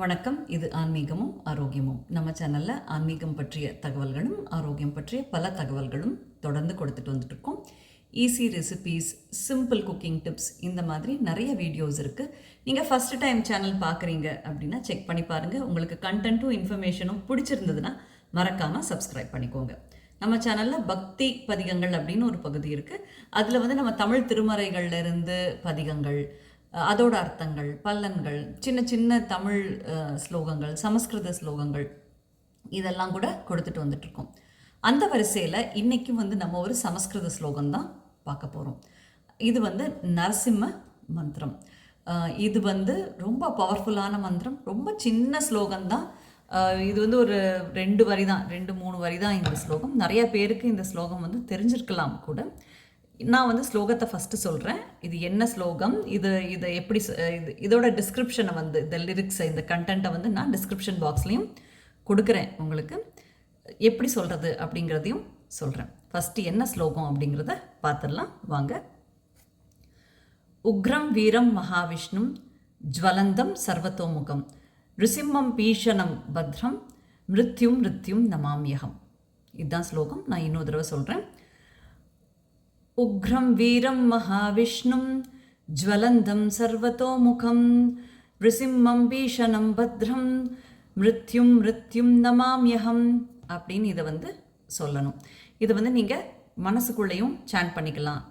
வணக்கம். இது ஆன்மீகமும் ஆரோக்கியமும். நம்ம சேனலில் ஆன்மீகம் பற்றிய தகவல்களும் ஆரோக்கியம் பற்றிய பல தகவல்களும் தொடர்ந்து கொடுத்துட்டு வந்துட்டு இருக்கோம் easy recipes simple cooking tips இந்த மாதிரி நிறைய வீடியோஸ் இருக்குது நீங்கள் ஃபஸ்ட்டு டைம் சேனல் பார்க்குறீங்க அப்படின்னா செக் பண்ணி பாருங்கள் உங்களுக்கு கண்டென்ட்டும் இன்ஃபர்மேஷனும் பிடிச்சிருந்ததுன்னா மறக்காமல் சப்ஸ்கிரைப் பண்ணிக்கோங்க. நம்ம சேனலில் பக்தி பதிகங்கள் அப்படின்னு ஒரு பகுதி இருக்குது அதில் வந்து நம்ம தமிழ் திருமறைகள்லேருந்து பதிகங்கள் அதோட அர்த்தங்கள் பல்லன்கள் சின்ன சின்ன தமிழ் ஸ்லோகங்கள் சமஸ்கிருத ஸ்லோகங்கள் இதெல்லாம் கூட கொடுத்துட்டு வந்துட்ருக்கோம் அந்த வரிசையில் இன்றைக்கும் வந்து நம்ம ஒரு சமஸ்கிருத ஸ்லோகம் தான் பார்க்க போகிறோம் இது வந்து நரசிம்ம மந்திரம். இது வந்து ரொம்ப பவர்ஃபுல்லான மந்திரம். ரொம்ப சின்ன ஸ்லோகம் தான். இது வந்து ஒரு ரெண்டு வரி தான் ரெண்டு மூணு வரி தான் இந்த ஸ்லோகம். நிறைய பேருக்கு இந்த ஸ்லோகம் வந்து தெரிஞ்சிருக்கலாம் கூட. நான் வந்து ஸ்லோகத்தை ஃபஸ்ட்டு சொல்கிறேன் இது என்ன ஸ்லோகம்? இது இதை எப்படி இது இதோட டிஸ்கிரிப்ஷனை வந்து இந்த லிரிக்ஸை இந்த கண்டென்ட்டை வந்து நான் டிஸ்கிரிப்ஷன் பாக்ஸ்லேயும் கொடுக்குறேன் உங்களுக்கு. எப்படி சொல்கிறது அப்படிங்கிறதையும் சொல்கிறேன் ஃபஸ்ட்டு என்ன ஸ்லோகம் அப்படிங்கிறத பார்த்துடலாம் வாங்க. உக்ரம் வீரம் மகாவிஷ்ணும் ஜுவலந்தம் சர்வத்தோமுகம். ரிசிம்மம் பீஷணம் பத்ரம் மிருத்யும் மிருத்யும் நமாமியகம். இதுதான் ஸ்லோகம். நான் இன்னொரு தடவை சொல்கிறேன் உக்ரம் வீரம் மகாவிஷ்ணும் ஜுவலந்தம் சர்வத்தோமுகம் ரிசிம்மம் பீஷணம் பத்ரம் மிருத்யும் மிருத்யும் நமாமியகம் அப்படின்னு இதை வந்து சொல்லணும். இதை வந்து நீங்கள் மனசுக்குள்ளேயும் சேன் பண்ணிக்கலாம்.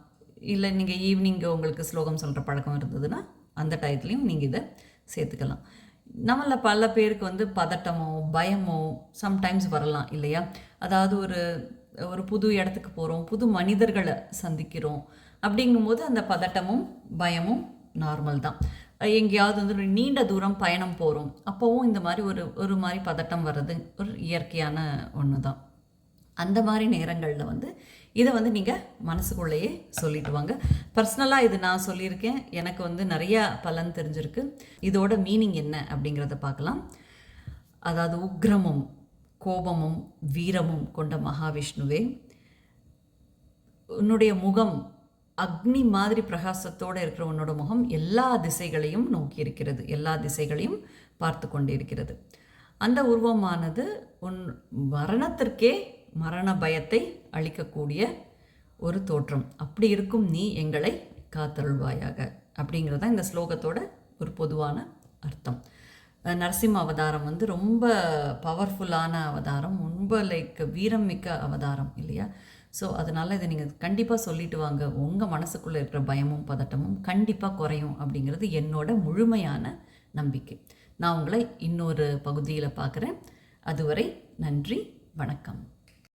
இல்லை நீங்கள் ஈவினிங் உங்களுக்கு ஸ்லோகம் சொல்கிற பழக்கம் இருந்ததுன்னா அந்த டயத்துலையும் நீங்கள் இதை சேர்த்துக்கலாம். நம்மள பல பேருக்கு வந்து பதட்டமோ பயமோ சம்டைம்ஸ் வரலாம் இல்லையா? அதாவது ஒரு ஒரு புது இடத்துக்கு போகிறோம் புது மனிதர்களை சந்திக்கிறோம் அப்படிங்கும்போது அந்த பதட்டமும் பயமும் நார்மல் தான். எங்கேயாவது வந்து ஒரு நீண்ட தூரம் பயணம் போகிறோம் அப்போவும் இந்த மாதிரி ஒரு ஒரு மாதிரி பதட்டம் வர்றது ஒரு இயற்கையான ஒன்று தான் அந்த மாதிரி நேரங்களில் வந்து இதை வந்து நீங்கள் மனசுக்குள்ளேயே சொல்லிட்டு வாங்க. பர்சனலாக இது நான் சொல்லியிருக்கேன். எனக்கு வந்து நிறையா பலன் தெரிஞ்சிருக்கு. இதோட மீனிங் என்ன அப்படிங்கிறத பார்க்கலாம். அதாவது உக்ரமம். கோபமும் வீரமும் கொண்ட மகாவிஷ்ணுவே உன்னுடைய முகம் அக்னி மாதிரி பிரகாசத்தோடு இருக்கிற உன்னோட முகம் எல்லா திசைகளையும் நோக்கி இருக்கிறது எல்லா திசைகளையும் பார்த்து கொண்டிருக்கிறது. அந்த உருவமானது உன் மரணத்திற்கே மரண பயத்தை அளிக்கக்கூடிய ஒரு தோற்றம். அப்படி இருக்கும் நீ எங்களை காத்தருள்வாயாக. அப்படிங்கிறது தான் இந்த ஸ்லோகத்தோட ஒரு பொதுவான அர்த்தம். நரசிம்ம அவதாரம் வந்து ரொம்ப பவர்ஃபுல்லான அவதாரம் ரொம்ப லைக் வீரம் மிக்க அவதாரம் இல்லையா? ஸோ அதனால் இதை நீங்கள் கண்டிப்பாக சொல்லிட்டு வாங்க. உங்கள் மனசுக்குள்ளே இருக்கிற பயமும் பதட்டமும் கண்டிப்பாக குறையும் அப்படிங்கிறது என்னோட முழுமையான நம்பிக்கை. நான் உங்களை இன்னொரு பகுதியில் பார்க்குறேன். அதுவரை நன்றி வணக்கம்.